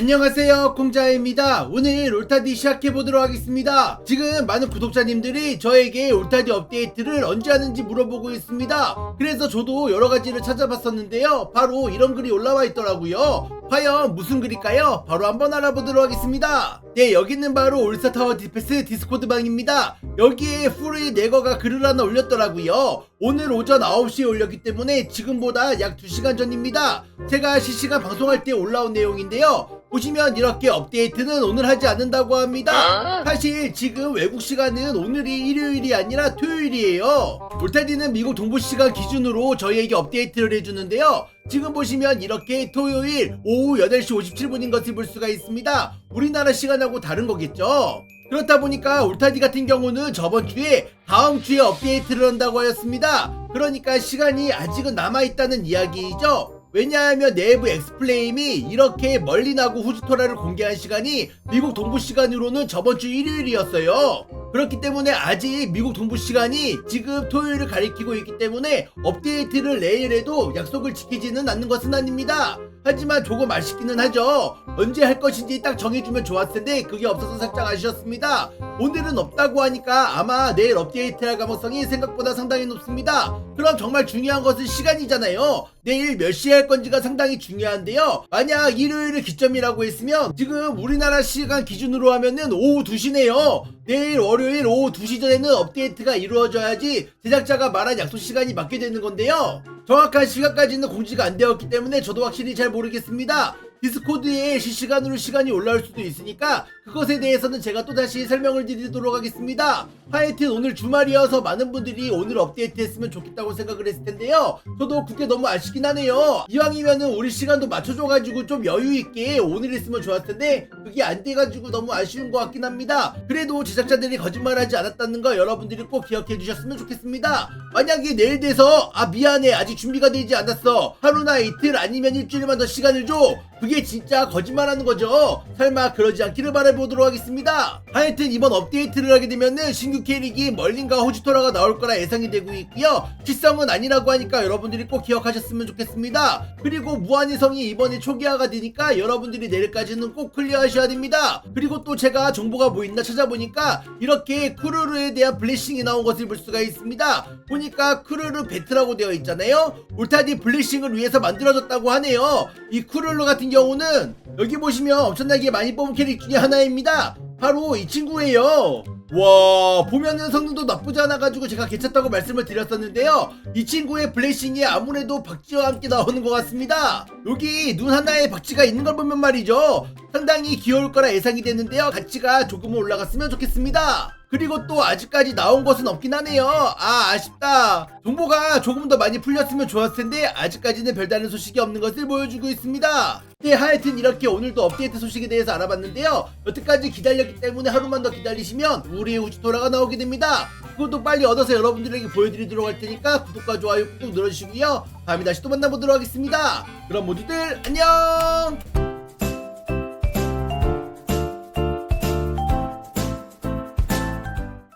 안녕하세요 콩자입니다. 오늘 올타디 시작해보도록 하겠습니다. 지금 많은 구독자님들이 저에게 올타디 업데이트를 언제 하는지 물어보고 있습니다. 그래서 저도 여러가지를 찾아봤었는데요. 바로 이런 글이 올라와 있더라고요. 과연 무슨 글일까요? 바로 한번 알아보도록 하겠습니다. 네 여기는 바로 올스타타워 디펜스 디스코드 방입니다. 여기에 프리 네거가 글을 하나 올렸더라고요. 오늘 오전 9시에 올렸기 때문에 지금보다 약 2시간 전입니다. 제가 실시간 방송할 때 올라온 내용인데요 보시면 이렇게 업데이트는 오늘 하지 않는다고 합니다. 사실 지금 외국 시간은 오늘이 일요일이 아니라 토요일이에요. 울타디는 미국 동부 시간 기준으로 저희에게 업데이트를 해주는데요. 지금 보시면 이렇게 토요일 오후 8시 57분인 것을 볼 수가 있습니다. 우리나라 시간하고 다른 거겠죠? 그렇다 보니까 울타디 같은 경우는 저번 주에 다음 주에 업데이트를 한다고 하였습니다. 그러니까 시간이 아직은 남아있다는 이야기이죠. 왜냐하면 내부 엑스플레임이 이렇게 멀리 나고 후지토라를 공개한 시간이 미국 동부 시간으로는 저번 주 일요일이었어요. 그렇기 때문에 아직 미국 동부 시간이 지금 토요일을 가리키고 있기 때문에 업데이트를 내일 해도 약속을 지키지는 않는 것은 아닙니다. 하지만 조금 아쉽기는 하죠. 언제 할 것인지 딱 정해주면 좋았을 텐데 그게 없어서 살짝 아쉬웠습니다. 오늘은 없다고 하니까 아마 내일 업데이트할 가능성이 생각보다 상당히 높습니다. 그럼 정말 중요한 것은 시간이잖아요. 내일 몇 시에 할 건지가 상당히 중요한데요. 만약 일요일을 기점이라고 했으면 지금 우리나라 시간 기준으로 하면은 오후 2시네요. 내일 월요일 오후 2시 전에는 업데이트가 이루어져야지 제작자가 말한 약속 시간이 맞게 되는 건데요. 정확한 시간까지는 공지가 안 되었기 때문에 저도 확실히 잘 모르겠습니다. 디스코드에 실시간으로 시간이 올라올 수도 있으니까 그것에 대해서는 제가 또다시 설명을 드리도록 하겠습니다. 하여튼 오늘 주말이어서 많은 분들이 오늘 업데이트 했으면 좋겠다고 생각을 했을 텐데요. 저도 그게 너무 아쉽긴 하네요. 이왕이면은 우리 시간도 맞춰줘가지고 좀 여유있게 오늘 했으면 좋았을 텐데 그게 안 돼가지고 너무 아쉬운 것 같긴 합니다. 그래도 제작자들이 거짓말하지 않았다는 거 여러분들이 꼭 기억해 주셨으면 좋겠습니다. 만약에 내일 돼서 아 미안해 아직 준비가 되지 않았어 하루나 이틀 아니면 일주일만 더 시간을 줘 그게 진짜 거짓말하는 거죠. 설마 그러지 않기를 바라보도록 하겠습니다. 하여튼 이번 업데이트를 하게 되면은 신규 캐릭이 멀린과 호주토라가 나올 거라 예상이 되고 있고요. 실성은 아니라고 하니까 여러분들이 꼭 기억하셨으면 좋겠습니다. 그리고 무한의 성이 이번에 초기화가 되니까 여러분들이 내일까지는 꼭 클리어하셔야 됩니다. 그리고 또 제가 정보가 뭐 있나 찾아보니까 이렇게 크루르에 대한 블레싱이 나온 것을 볼 수가 있습니다. 보니까 크루르 배트라고 되어 있잖아요. 울타디 블레싱을 위해서 만들어졌다고 하네요. 이 크루르 같은 경우는 여기 보시면 엄청나게 많이 뽑은 캐릭 중에 하나입니다. 바로 이 친구예요 와 보면은 성능도 나쁘지 않아 가지고 제가 괜찮다고 말씀을 드렸었는데요. 이 친구의 블레싱이 아무래도 박쥐와 함께 나오는 것 같습니다. 여기 눈 하나에 박쥐가 있는 걸 보면 말이죠. 상당히 귀여울 거라 예상이 되는데요. 가치가 조금은 올라갔으면 좋겠습니다. 그리고 또 아직까지 나온 것은 없긴 하네요. 아 아쉽다. 정보가 조금 더 많이 풀렸으면 좋았을 텐데 아직까지는 별다른 소식이 없는 것을 보여주고 있습니다. 네 하여튼 이렇게 오늘도 업데이트 소식에 대해서 알아봤는데요. 여태까지 기다렸기 때문에 하루만 더 기다리시면 우리의 우주토라가 나오게 됩니다. 그것도 빨리 얻어서 여러분들에게 보여드리도록 할 테니까 구독과 좋아요 꾹 눌러주시고요. 다음에 다시 또 만나보도록 하겠습니다. 그럼 모두들 안녕